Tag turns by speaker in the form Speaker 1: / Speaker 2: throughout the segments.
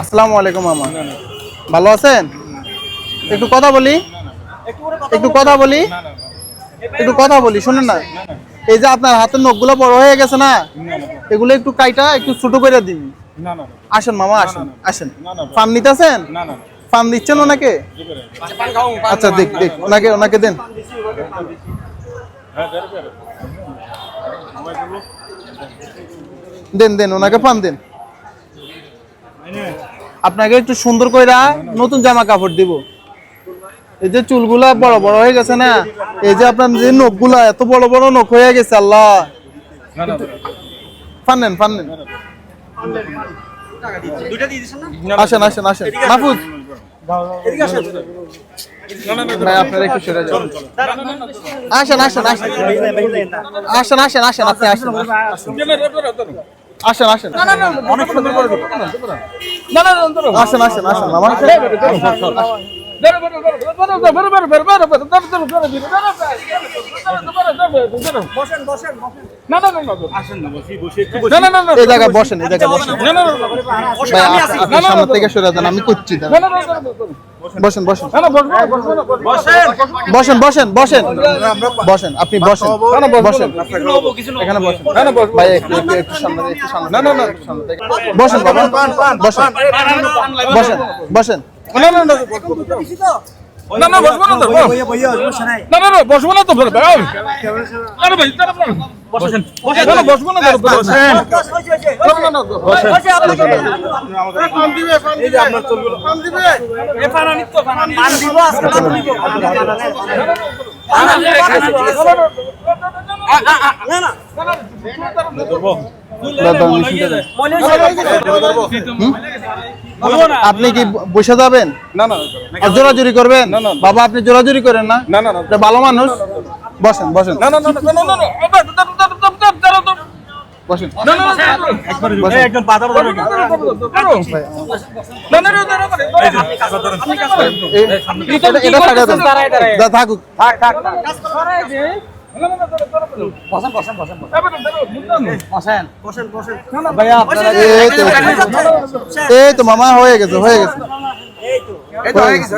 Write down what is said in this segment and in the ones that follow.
Speaker 1: আসসালামু আলাইকুম, মামা। ভালো আছেন? একটু কথা বলি। একটু কথা বলি। একটু কথা বলি, শুনেন না। এই যে আপনার হাতের নখগুলো বড় হয়ে গেছে না, এগুলো একটু কাইটা, একটু ছোট করে দিন। আসেন, মামা, আসেন আসেন। ফান নিতেছেন? ফান দিচ্ছেন ওনাকে? আচ্ছা দেখ দেখ, ওনাকে ওনাকে দেন
Speaker 2: হ্যাঁ বেরো বেরো মোবাইল দেবো
Speaker 1: দেন দেন, ওনাকে পান দেন। আপনাকে একটু সুন্দর কইরা নতুন জামা কাপড় দিব। এই যে চুলগুলা বড় বড় হয়ে গেছে না, এই যে আপনার যে নখগুলা এত বড় বড় নখ হয়ে গেছে, আল্লাহ।
Speaker 2: না না
Speaker 1: ফান নেন ফান নেন। আসেন আসেন আসেন। মাহফুজ। ভাই আপনারা একটু সরে যান আসেন আসেন আসেন আসেন আসেন আসেন আপনি আসেন আসেন আসেন
Speaker 2: অনেক সুন্দর করে দেবো
Speaker 1: আসেন আসেন আসেন
Speaker 2: না বসি বসি একটু
Speaker 1: এই বসেন এই জায়গায় বসেন ভাই আপ- আপনি সামনে থেকে সরে যান আমি করছি দাঁড়ান। বসেন বসেন বসেন বসেন বসেন বসেন আপনি বসেন বসেন এখানে বসেন ভাই একটু একটু একটু সামনে একটু সামনে না না না বসেন বাবা বসেন বসেন বসেন
Speaker 2: না না বসবো না তো না না না বসবো না তো আরে ভাই বসেন বসবো না তো বসেন না না
Speaker 1: দাদা? আপনি কি বসে যাবেন
Speaker 2: না না
Speaker 1: জোরাজুরি করবেন
Speaker 2: না, না।
Speaker 1: বাবা আপনি জোরাজুরি করেন না
Speaker 2: না
Speaker 1: ভালো মানুষ বসেন বসেন
Speaker 2: না না না না না না
Speaker 1: বসেন
Speaker 2: না না একবার
Speaker 1: বসেন।
Speaker 2: না। এই
Speaker 1: তো এই তো মামা হয়ে গেছে হয়ে গেছে। হয়ে গেছে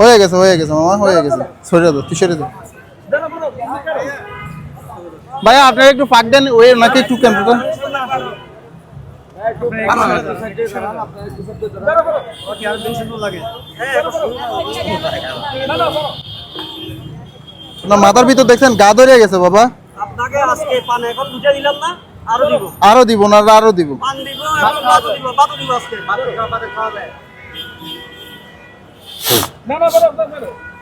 Speaker 1: হয়ে গেছে হয়ে গেছে। মামা হয়ে গেছে। সরে দাও তুই সরে দাও। ভাইয়া আপনারা একটু ফাঁক দেন ওই ওনাকে একটু ক্যাম্পটা না মাথার ভিতর দেখছেন গা ধরে গেছে বাবা।
Speaker 3: আপনাকে আজকে পান এখন দুটা দিলাম না আরও দিব।
Speaker 1: আরও দিব না আরও দিব।
Speaker 3: পান দিব এখন দিব দিব আজকে। খাওয়া যায় সুন্দর লাগতেছে এখন দেখুন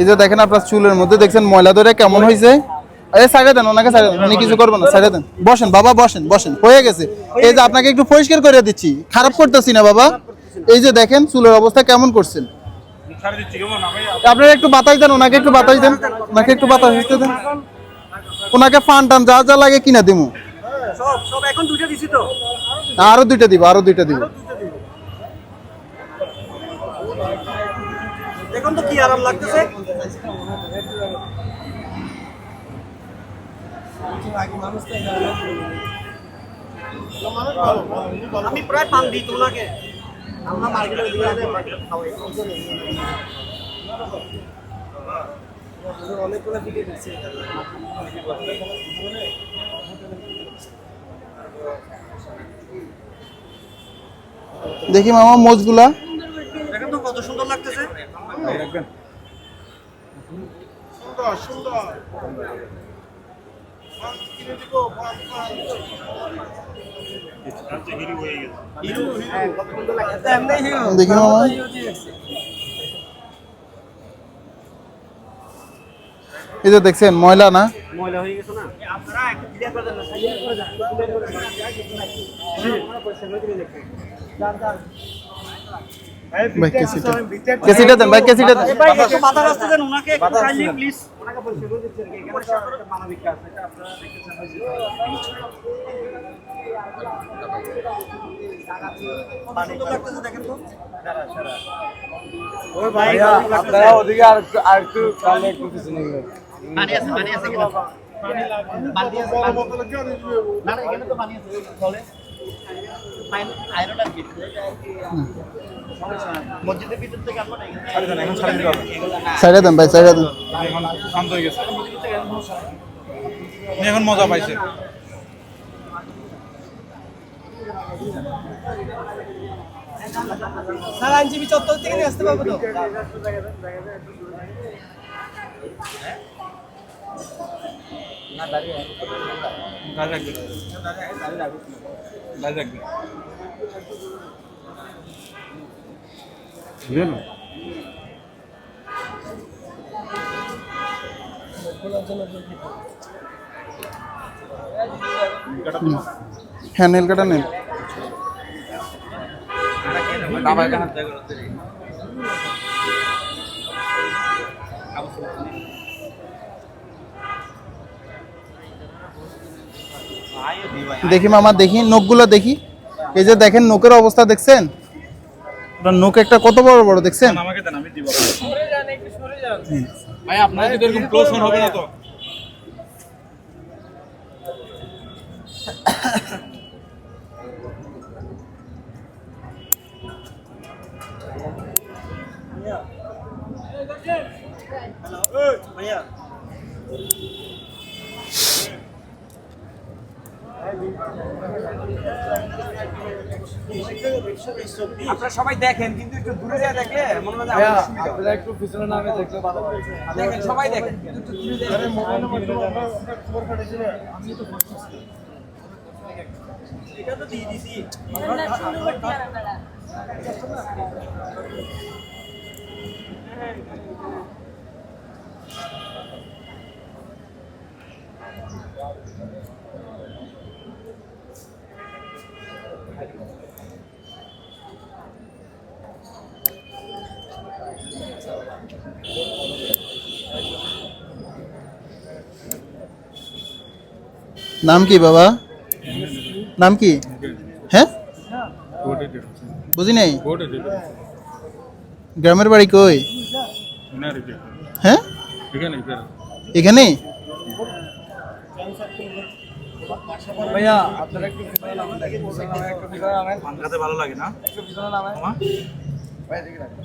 Speaker 1: এই যে দেখেন আপনার চুলের মধ্যে, দেখছেন ময়লা ধরে কেমন হয়েছে? আরে সাইডে দেন, ওনাকে সাইডে দেন। উনি কিছু করবেন না, সাইডে দেন। বসেন, বাবা, বসেন বসেন। হয়ে গেছে। এই যে আপনাকে একটু পরিষ্কার করে দিচ্ছি। খারাপ করতেছি না, বাবা। এই যে দেখেন, চুলের অবস্থা কেমন করছেন? আপনারা একটু বাতাস দেন, ওনাকে একটু বাতাস দেন। ওনাকে একটু বাতাস দিতে দেন। ওনাকে ফান টান যা যা লাগে কিনা দিমু।
Speaker 3: সব সব এখন দুইটা দিছি তো।
Speaker 1: আরও দুইটা দিব আরও দুইটা দিব।
Speaker 3: এখন তো কি আরাম লাগতেছে? আমি প্রায় পান দিই তোমাকে। আমরা মার্কেটে অনেকগুলো ভিডিও দিচ্ছে।
Speaker 1: দেখি মামা মোজগুলা।
Speaker 3: দেখেন তো কত সুন্দর লাগতেছে।
Speaker 1: দেখি মামা। এই যে দেখছেন ময়লা না?
Speaker 3: ময়লা হয়ে গেছে না আপনারা একটু ক্লিয়ার করে দেন না ক্লিয়ার করে দেন ক্লিয়ার করে দেন পয়সা করে দিলে
Speaker 1: ভাই কেসিটা কেসিটা দেন ভাই কেসিটা দেন
Speaker 3: ভাই একটু বাধা রাস্তা দেন ওনাকে একটু কাইন্ডলি প্লিজ ওনাকে পয়সা করে দিচ্ছেন কি এখানে একটা মানবিক কাজ এটা আপনারা দেখতেছেন পানি তো লাগতেছে দেখেন তো ওই ভাই
Speaker 2: আপনারা ওদিকে আর একটু আর একটু কালে একটু পিছনে গেলেন
Speaker 3: পানি আছে পানি আছে কিনা পানি আছে না না এখানে তো পানি আছে চলে আয়রন আর কি? মসজিদের ভিতর থেকে আপনারা
Speaker 2: এখন ছাড়িয়ে দিতে হবে।
Speaker 1: সাইডে দেন ভাই সাইডে দেন।
Speaker 2: শান্ত হয়ে গেছে। এখন মজা পাইছে।
Speaker 3: স্যার আইনজীবী চত্বর থেকে নিয়ে আসতে পারব তো?
Speaker 1: হ্যাঁ নেল। কাটা নেল দেখি মামা দেখি নখগুলো দেখি। এই যে দেখেন নখের অবস্থা দেখছেন? নখ একটা কত বড় বড় দেখছেন?
Speaker 2: আমাকে দেন আমি দিব। ভাই আপনার যদি এরকম ক্লোজ হবে না তো?
Speaker 3: আপনারা সবাই দেখেন কিন্তু একটু দূরে যা দেখলে মনে হয় যে।
Speaker 2: আপনারা একটু পিছনে নামে দেখলে ভালো
Speaker 3: দেখেন সবাই দেখেন কিন্তু একটু দূরে দেখেন। এটা তো দিয়ে দিছি।
Speaker 1: নাম কি বাবা নাম কি হ্যাঁ
Speaker 2: কোটে
Speaker 1: বুঝি নাই
Speaker 2: কোটে
Speaker 1: গ্রামের বাড়ি কই
Speaker 2: না রে
Speaker 1: হ্যাঁ
Speaker 2: এখানে এখানে
Speaker 1: এখানে
Speaker 2: ভাইয়া আপনারা একটু পিছনে নামেন দেখেন পিছনে নামেন একটু পিছনে নামেন ভাঙাতে ভালো লাগে না একটু পিছনে নামেন মামা ভাই দেখি রাখেন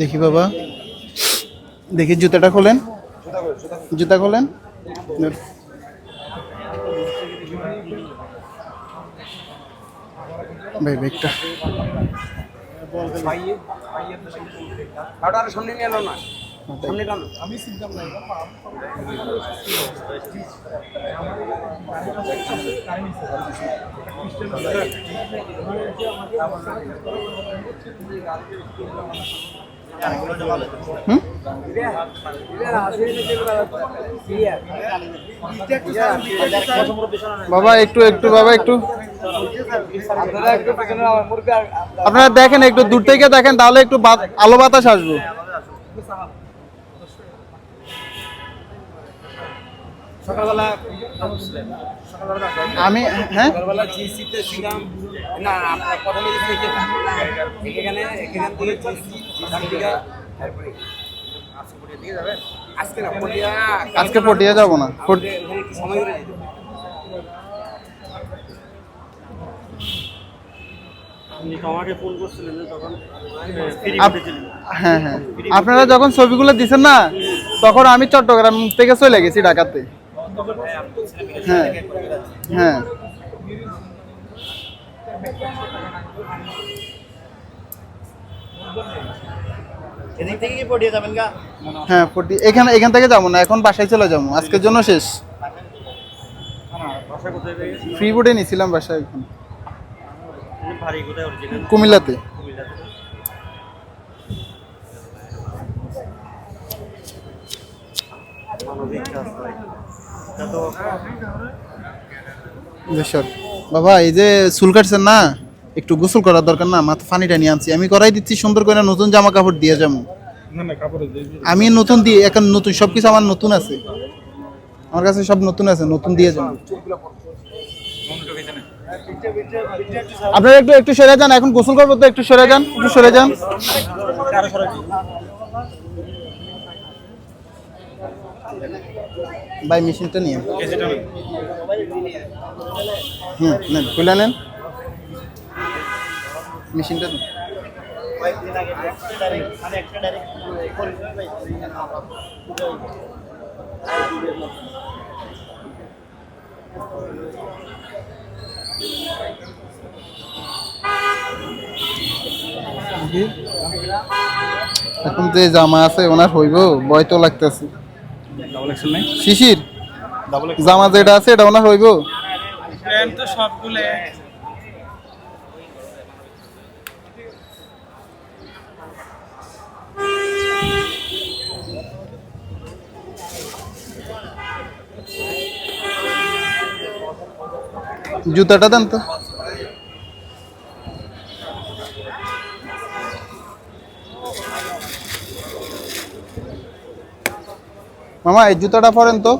Speaker 1: দেখি বাবা। দেখি জুতাটা খোলেন। জুতা খোলেন? ভাই ব্যাগটা
Speaker 3: সামনে নিয়ে এলো না? সামনে টানো
Speaker 1: হুম? বাবা একটু একটু বাবা একটু। আপনারা দেখেন, একটু দূর থেকে দেখেন, তাহলে একটু আলো বাতাস আসবে। আমি হ্যাঁ?
Speaker 2: সকালবেলা জিসিতে ছিলাম না আমরা প্রথমে যে থেকে এখানে এখান থেকে জিসি থেকে তারপরে আজকে পটিয়া দিকে যাবে আজকে না পটিয়া
Speaker 1: আজকে পটিয়ে যাব না পট-
Speaker 2: ওখানে কি সময় করে যেতে
Speaker 1: আপ- হ্যাঁ। হ্যাঁ আপনারা যখন ছবিগুলো দিচ্ছেন না তখন আমি চট্টগ্রাম থেকে চলে গেছি ঢাকাতে। হ্যাঁ হ্যাঁ। হ্যাঁ এখানে এখান থেকে যাব না এখন বাসায় চলে যাব। আজকের জন্য শেষ। ফ্রি বোর্ডে নিছিলাম বাসায় এখন। কুমিল্লাতে? বাবা এই যে চুল কাটছেন না একটু গোসল করার দরকার না মাথা পানিটা নিয়ে আনছি। আমি করাই দিচ্ছি সুন্দর করে নতুন জামা কাপড় দিয়ে যাব।
Speaker 2: না না কাপড়ে
Speaker 1: আমি নতুন দিয়ে এখন নতুন সবকিছু আমার নতুন আছে। আমার কাছে সব নতুন আছে নতুন দিয়ে যাব। আপনারা একটু একটু সরে যান এখন গোসল করব তো একটু সরে যান একটু সরে যান। ভাই মেশিনটা নিয়ে হুম নেন খুলে নেন। মেশিনটা দিন।
Speaker 3: কয়েকদিন
Speaker 1: এখন যে জামা আছে ওনার হইব ভয় তো লাগতেছে
Speaker 2: ডাবল এক্সেল নাই?
Speaker 1: শিশির? জামা যেটা আছে এটা ওনার হইব?
Speaker 2: তো সবগুলো
Speaker 1: জুতাটা দেন তো। মামা এই জুতাটা পরেন তো।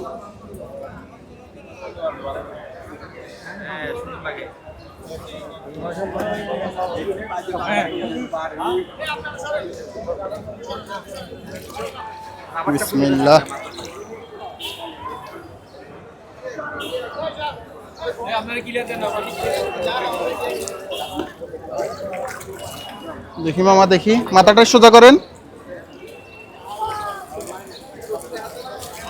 Speaker 1: বিসমিল্লাহ
Speaker 2: আপনার ক্লিয়ার দেন
Speaker 1: দেখি মামা দেখি। মাথাটা সোজা করেন।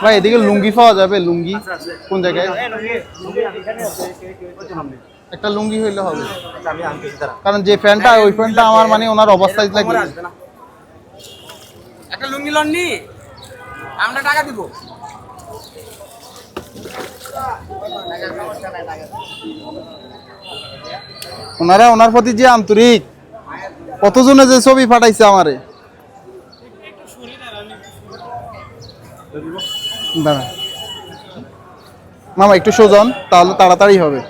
Speaker 1: ভাই এদিকে লুঙ্গি পাওয়া যাবে লুঙ্গি। কোন জায়গায়? একটা লুঙ্গি হইলে হবে। কারণ যে প্যান্টটা ওই প্যান্টটা আমার মানে ওনার অবস্থায় লাগবে
Speaker 2: একটা লুঙ্গি লননি? আমরা টাকা দিব।
Speaker 1: ওনারা ওনার প্রতি যে আন্তরিক, কতজনে যে ছবি পাঠাইছে আমারে? মামা, একটু সোজন, তাহলে তাড়াতাড়ি হবে।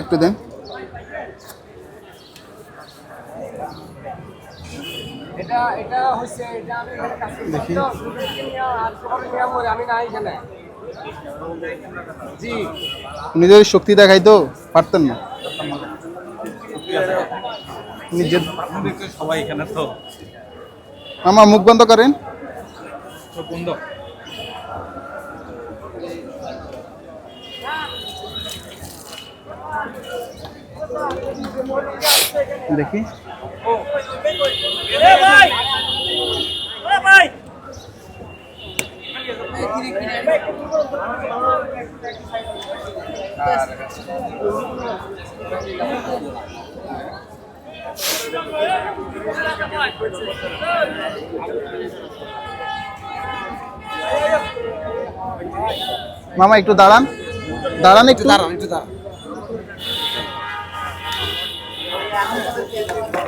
Speaker 1: একটু দেন।
Speaker 2: এটা এটা হচ্ছে এটা আমি
Speaker 1: দেখি।
Speaker 2: আমি নাই এখানে। জি।
Speaker 1: নিজের শক্তি দেখাই তো পারতেন না। নিজের
Speaker 2: সবাই এখানে তো।
Speaker 1: মামা মুখ বন্ধ করেন।
Speaker 2: বন্ধ।
Speaker 1: দেখি। মামা একটু দাঁড়ান। দাঁড়ান একটু
Speaker 2: দাঁড়ান একটু দাঁড়ান।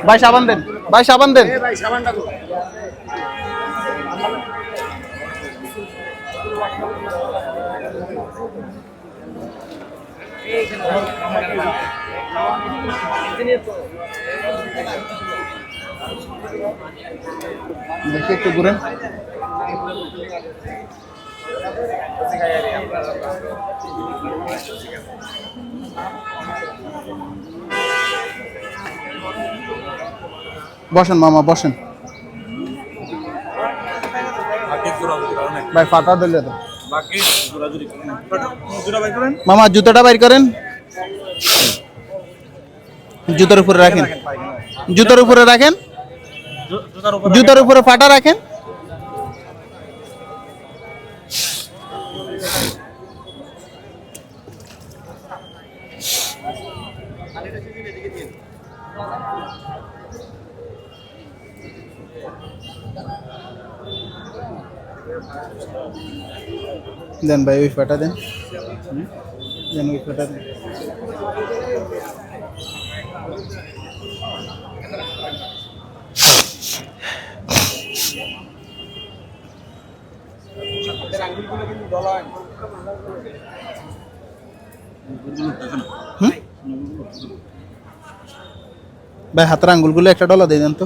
Speaker 1: ভাই সাবান দেন। ভাই সাবান দেন। দেখি একটু ঘুরেন। বসেন মামা বসেন। ভাই ফাটা দিলে তো। মামা জুতোটা বাইর করেন। জুতোর উপরে রাখেন। জুতোর উপরে রাখেন। জুতোর উপরে ফাটা রাখেন। দেন ভাই, ওই ফাটা দেন। দেন ওই ফাটা দেন। ভাই, হাতের আঙ্গুলগুলো একটা ডলা দিয়ে দেন তো।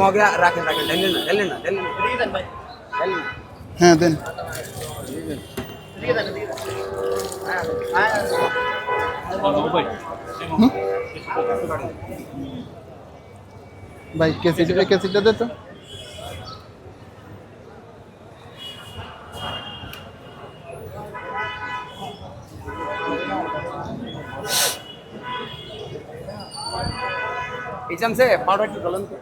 Speaker 2: মগে রাখেন রাখেন ঢেলেন না ঢেলেন না ঢেলেন না ঢেলেন না।
Speaker 1: হ্যাঁ দেন হুম? ভাই কেসিটা কেসিটা দে তো
Speaker 2: এই চান্সে পাউডার একটু ঢালেন তো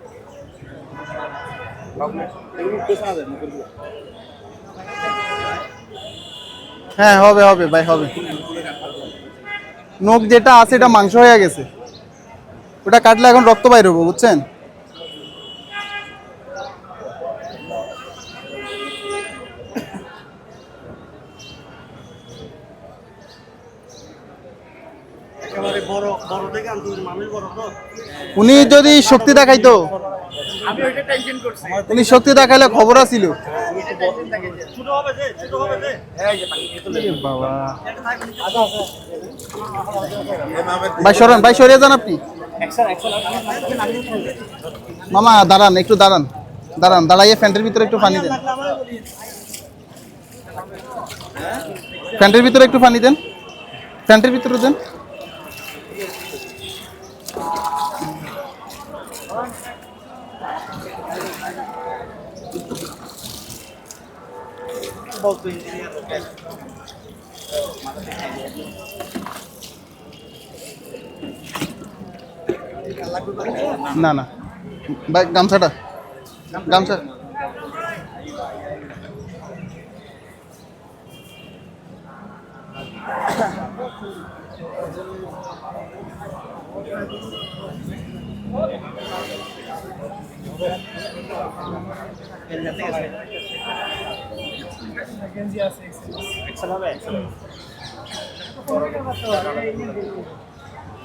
Speaker 1: হ্যাঁ হবে হবে ভাই হবে নখ যেটা আছে এটা মাংস হয়ে গেছে। ওটা কাটলে এখন রক্ত বাইর হব বুঝছেন?
Speaker 3: একেবারে বড় বড় থেকে আনতে মানুষ বড় তো।
Speaker 1: উনি যদি শক্তি দেখাইতো। উনি শক্তি দেখাইলে খবর আছিল।
Speaker 3: ছোট
Speaker 1: ভাই, সরিয়ে যান আপনি। মামা, দাঁড়ান, একটু দাঁড়ান। দাঁড়ান, দাঁড়াইয়ে ফ্যান্টের ভিতরে একটু পানি দেন। ফ্যান্টের ভিতরে একটু পানি দেন। ফ্যান্টের ভিতরে দেন। না না ভাই গামছাটা গামছা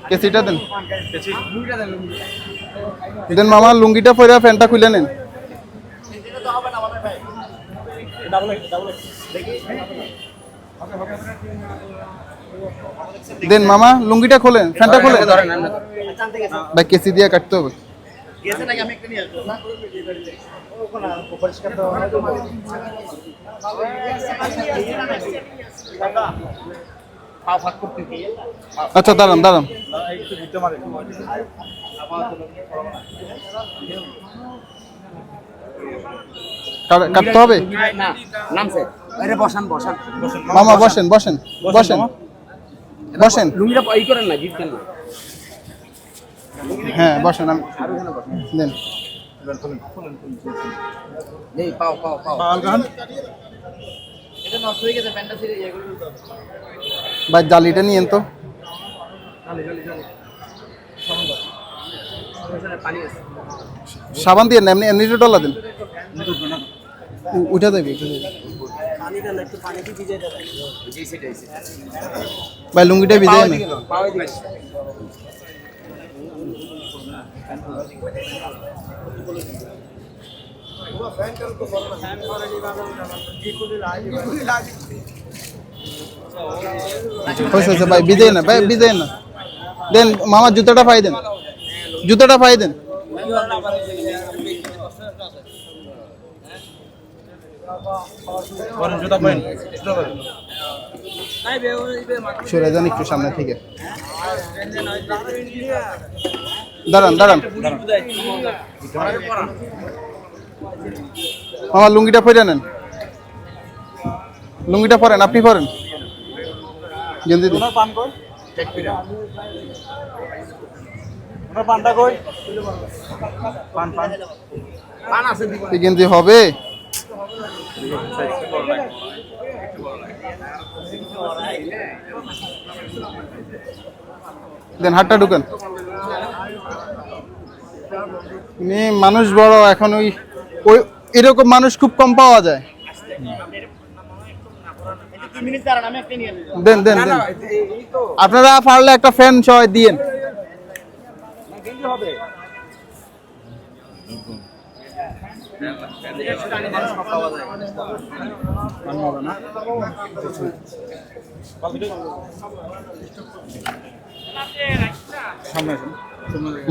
Speaker 1: কেসিটা দেন। দেন মামা লুঙ্গিটা পরে ফ্যানটা খুলে নেন। দেন মামা লুঙ্গিটা খোলেন ফ্যানটা খোলেন। ভাই কেসি দিয়ে কাটতে হবে।
Speaker 3: গেছে নাকি? আমি একটা নিয়ে আসব। না
Speaker 1: আচ্ছা দাঁড়ান দাঁড়ান। কাট- কাটতে হবে?
Speaker 2: না নামছে আরে বসান বসান।
Speaker 1: মামা বসেন বসেন বসেন বসেন।
Speaker 2: লুঙ্গিটা ই করেন না জিতবেন না।
Speaker 1: হ্যাঁ বসেন আমি দেন। ভাই জালিটা নিয়েন তো। সাবান দিয়ে এমনি এমনি ডলা দেন। উঠে দেবে উঠে দেবে।
Speaker 2: পানিটা
Speaker 1: হয়েছে ভাই ভিজে না ভাই ভিজে না দেন, মামা, জুতোটা পাই দেন। জুতোটা পাই দেন। সরে যান একটু সামনে থেকে। দাঁড়ান দাঁড়ান। আমার লুঙ্গিটা পরে নেন। লুঙ্গিটা পরেন আপনি পরেন। গেঞ্জি দিন। গেঞ্জি হবে। দেন হাতটা ঢুকেন। উনি মানুষ বড়, এখন ওই ওই এরকম মানুষ খুব কম পাওয়া যায়। দেন দেন আপনারা পারলে একটা ফ্যান সহ দিয়েন।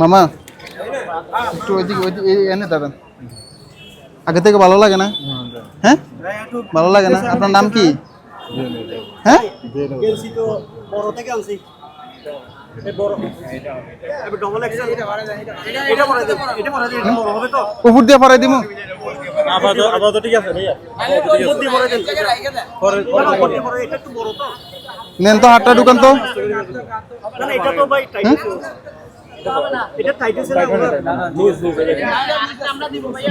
Speaker 1: মামা একটু ওইদিকে ওইদিকে এনে দাঁড়ান আগে থেকে ভালো লাগে না? হ্যাঁ? ভালো লাগে না? আপনার নাম কি? হ্যাঁ? উপর দিয়ে পরাই দিব নেন তো হাতটা ঢুকান তো।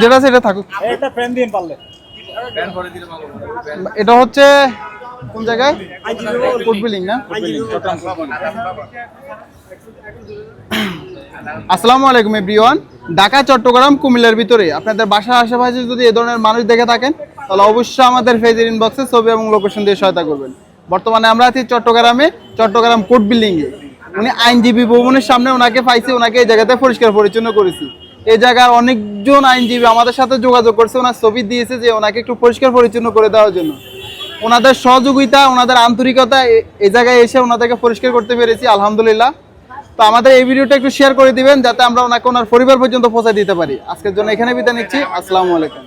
Speaker 1: যেটা আছে এটা থাকুক।
Speaker 3: একটা ফ্যান দিন পারলে।
Speaker 1: এটা হচ্ছে কোন জায়গায়? না? আসসালামু আলাইকুম এভরিওয়ান। ঢাকা চট্টগ্রাম কুমিল্লার ভিতরে। আপনাদের বাসার আশেপাশে যদি এ ধরনের মানুষ দেখে থাকেন তাহলে অবশ্যই আমাদের ফেজের ইনবক্সে ছবি এবং লোকেশন দিয়ে সহায়তা করবেন। বর্তমানে আমরা আছি চট্টগ্রামে চট্টগ্রাম কোর্ট বিল্ডিং এ উনি আইনজীবী ভবনের সামনে ওনাকে পাইছি, ওনাকে এই জায়গাতে পরিষ্কার পরিচ্ছন্ন করেছি। এই জায়গার অনেকজন আইনজীবী আমাদের সাথে যোগাযোগ করছে, ওনার ছবি দিয়েছে যে ওনাকে একটু পরিষ্কার পরিচ্ছন্ন করে দেওয়ার জন্য। ওনাদের সহযোগিতা, ওনাদের আন্তরিকতা এই জায়গায় এসে ওনাদেরকে পরিষ্কার করতে পেরেছি, আলহামদুলিল্লাহ। তো আমাদের এই ভিডিওটা একটু শেয়ার করে দিবেন, যাতে আমরা ওনাকে ওনার পরিবার পর্যন্ত পৌঁছে দিতে পারি। আজকের জন্য এখানে বিদায় নিচ্ছি, আসসালামু আলাইকুম।